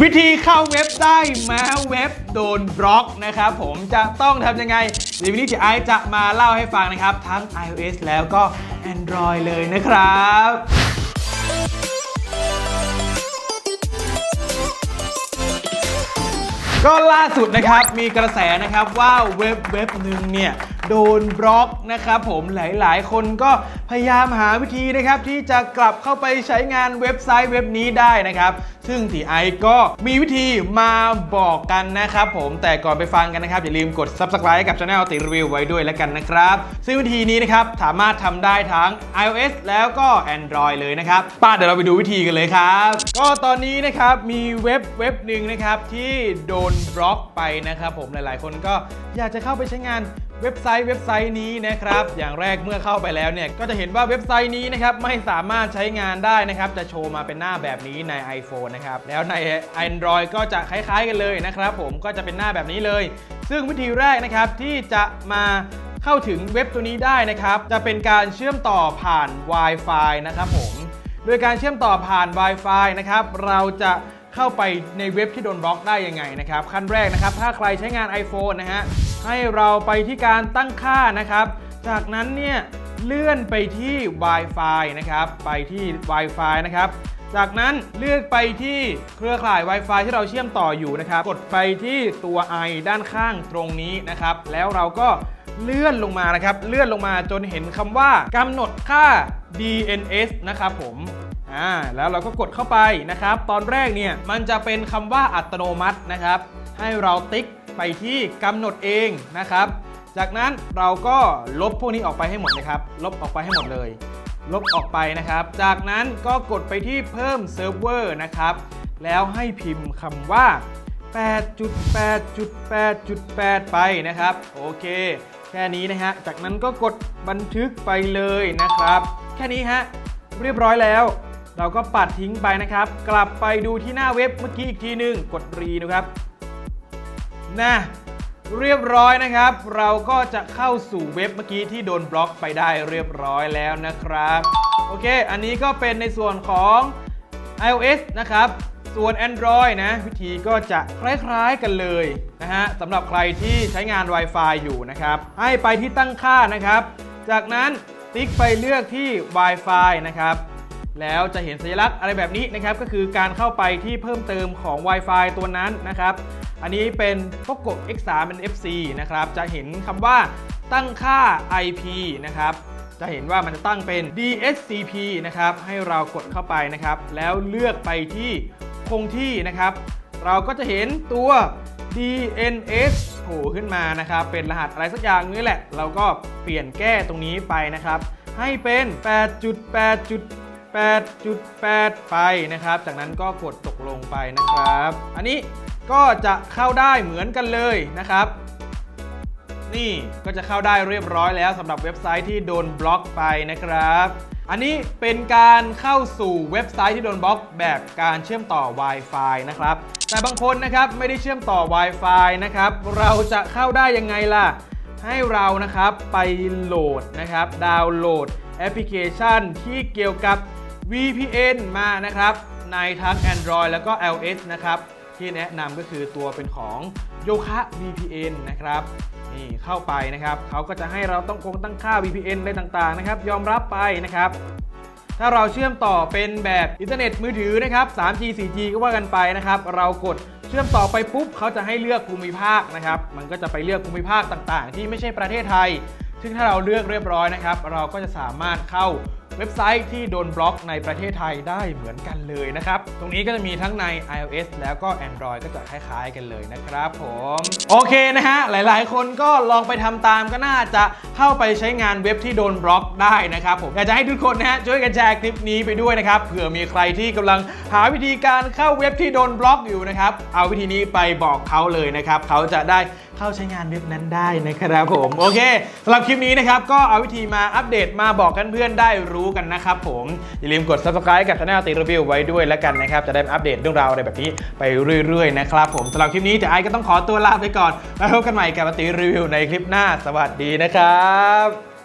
วิธีเข้าเว็บได้แม้เว็บโดนบล็อกนะครับผมจะต้องทำยังไงเดี๋ยววันนี้เจะไอซ์จะมาเล่าให้ฟังนะครับ ทั้ง iOS แล้วก็ Android เลยนะครับ ก็ล่าสุดนะครับมีกระแสนะครับว่าเว็บเว็บหนึ่งเนี่ย โดนบล็อกนะครับผมหลายๆ คนก็พยายามหาวิธีนะครับที่จะกลับเข้าไปใช้งานเว็บไซต์เว็บนี้ได้นะครับ ซึ่งทีไอก็มีวิธีมาบอกกันนะครับผมแต่ก่อนไปฟังกันนะครับ อย่าลืมกด subscribe กับ channel ติรีวิวไว้ด้วยแล้วกันนะครับ ซึ่งวิธีนี้นะครับสามารถทำได้ทั้ง iOS แล้วก็ Android เลยนะครับ ป้าเดี๋ยวเราไปดูวิธีกันเลยครับ ก็ตอนนี้นะครับมีเว็บเว็บหนึ่งนะครับที่โดนบล็อกไปนะครับผมหลายๆ คนก็อยากจะเข้าไปใช้งาน เว็บไซต์เว็บไซต์นี้นะครับ อย่างแรกเมื่อเข้าไปแล้วเนี่ย ก็จะเห็นว่าเว็บไซต์นี้นะครับ ไม่สามารถใช้งานได้นะครับ จะโชว์มาเป็นหน้าแบบนี้ใน iPhone นะครับ แล้วใน Android ก็จะคล้ายๆกันเลยนะครับ ผมก็จะเป็นหน้าแบบนี้เลย ซึ่งวิธีแรกนะครับที่จะมาเข้าถึงเว็บตัวนี้ได้นะครับ จะเป็นการเชื่อมต่อผ่าน Wi-Fi นะครับผมโดยการเชื่อมต่อผ่าน Wi-Fi นะครับเราจะเข้าไปในเว็บที่โดนบล็อกได้ยังไงนะครับขั้นแรกนะครับถ้าใครใช้งาน iPhone นะฮะ ให้เราไปที่การตั้งค่านะครับ จากนั้นเนี่ยเลื่อนไปที่ Wi-Fi นะครับ ไปที่ Wi-Fi นะครับ จากนั้นเลือกไปที่เครือข่าย Wi-Fi ที่เราเชื่อมต่ออยู่นะครับ กดไปที่ตัว i ด้านข้างตรงนี้นะครับ แล้วเราก็เลื่อนลงมานะครับ เลื่อนลงมาจนเห็นคำว่ากำหนดค่า DNS นะครับผมอ่าแล้วเราก็กดเข้าไปนะครับ ตอนแรกเนี่ยมันจะเป็นคำว่าอัตโนมัตินะครับ ให้เราติ๊ก ไปที่กำหนดเองนะครับ จากนั้นเราก็ลบพวกนี้ออกไปให้หมดนะครับ ลบออกไปให้หมดเลย ลบออกไปนะครับ จากนั้นก็กดไปที่เพิ่มเซิร์ฟเวอร์นะครับ แล้วให้พิมพ์คำว่า 8.8.8.8 ไปนะครับ โอเค แค่นี้นะฮะ จากนั้นก็กดบันทึกไปเลยนะครับ แค่นี้ฮะ เรียบร้อยแล้ว เราก็ปัดทิ้งไปนะครับ กลับไปดูที่หน้าเว็บเมื่อกี้อีกทีหนึ่งกดรีนะครับ นะเรียบร้อยนะครับ เราก็จะเข้าสู่เว็บเมื่อกี้ที่โดนบล็อกไปได้เรียบร้อยแล้วนะครับ โอเค อันนี้ก็เป็นในส่วนของ iOS นะครับ ส่วน Android นะ วิธีก็จะคล้ายๆกันเลยนะฮะสำหรับใครที่ใช้งาน Wi-Fi อยู่นะครับ ให้ไปที่ตั้งค่านะครับ จากนั้นติ๊กไปเลือกที่ Wi-Fi นะครับ แล้วจะเห็นสัญลักษณ์อะไรแบบนี้นะครับก็คือการเข้าไปที่เพิ่มเติมของ Wi-Fi ตัวนั้นนะครับ อันนี้เป็น POCO X3 เป็น FC นะครับจะเห็นคำว่าตั้งค่า IP นะครับจะเห็นว่ามันจะตั้งเป็น DSCP นะครับให้เรากดเข้าไปนะครับ แล้วเลือกไปที่คงที่นะครับ เราก็จะเห็นตัว DNS โผล่ขึ้นมานะครับ เป็นรหัสอะไรสักอย่างนี้แหละ เราก็เปลี่ยนแก้ตรงนี้ไปนะครับ ให้เป็น 8.8 ไปนะครับ จากนั้นก็กดตกลงไปนะครับ อันนี้ก็จะเข้าได้เหมือนกันเลยนะครับ นี่ก็จะเข้าได้เรียบร้อยแล้วสำหรับเว็บไซต์ที่โดนบล็อกไปนะครับ อันนี้เป็นการเข้าสู่เว็บไซต์ที่โดนบล็อกแบบการเชื่อมต่อ Wi-Fi นะครับ แต่บางคนนะครับไม่ได้เชื่อมต่อ Wi-Fi นะครับ เราจะเข้าได้ยังไงล่ะ ให้เรานะครับไปโหลดนะครับ ดาวน์โหลด แอปพลิเคชันที่เกี่ยวกับ VPN มานะครับ ในทั้ง Android แล้วก็ iOS นะครับที่แนะนำก็คือตัวเป็นของโยคะ VPN นะครับนี่เข้าไปนะครับเขาก็จะให้เราต้องคงตั้งค่า VPN อะไรต่างๆนะครับ ยอมรับไปนะครับ ถ้าเราเชื่อมต่อเป็นแบบอินเทอร์เน็ตมือถือนะครับ 3G 4G ก็ว่ากันไปนะครับ เรากดเชื่อมต่อไปปุ๊บเขาจะให้เลือกภูมิภาคนะครับ มันก็จะไปเลือกภูมิภาคต่างๆ ที่ไม่ใช่ประเทศไทย ซึ่งถ้าเราเลือกเรียบร้อยนะครับ เราก็จะสามารถเข้า เว็บไซต์ที่โดนบล็อกในประเทศไทยได้เหมือนกันเลยนะครับ ตรงนี้ก็จะมีทั้งใน iOS แล้วก็ Android ก็จะคล้ายๆกันเลยนะครับผม โอเคนะฮะ หลายๆ คนก็ลองไปทำตามก็น่าจะเข้าไปใช้งานเว็บที่โดนบล็อกได้นะครับผมอยากจะให้ทุกคนนะฮะช่วยกันแชร์คลิปนี้ไปด้วยนะครับเผื่อมีใครที่กำลังหาวิธีการเข้าเว็บที่โดนบล็อกอยู่นะครับเอาวิธีนี้ไปบอกเขาเลยนะครับเขาจะได้เข้าใช้งานเว็บนั้นได้นะครับผมโอเคสำหรับคลิปนี้นะครับก็เอาวิธีมาอัปเดตมาบอกกันเพื่อนได้รู้รู้กันนะครับผม อย่าลืมกด subscribe กับช anel ตีรีวิวไว้ด้วยแล้วกันนะครับ จะได้อัปเดตเรื่องราวอะไรแบบนี้ไปเรื่อยๆนะครับผมสำหรับคลิปนี้แต่ไอก็ต้องขอตัวลาไปก่อนแล้วพบกันใหม่กับตีรีวิวในคลิปหน้า สวัสดีนะครับ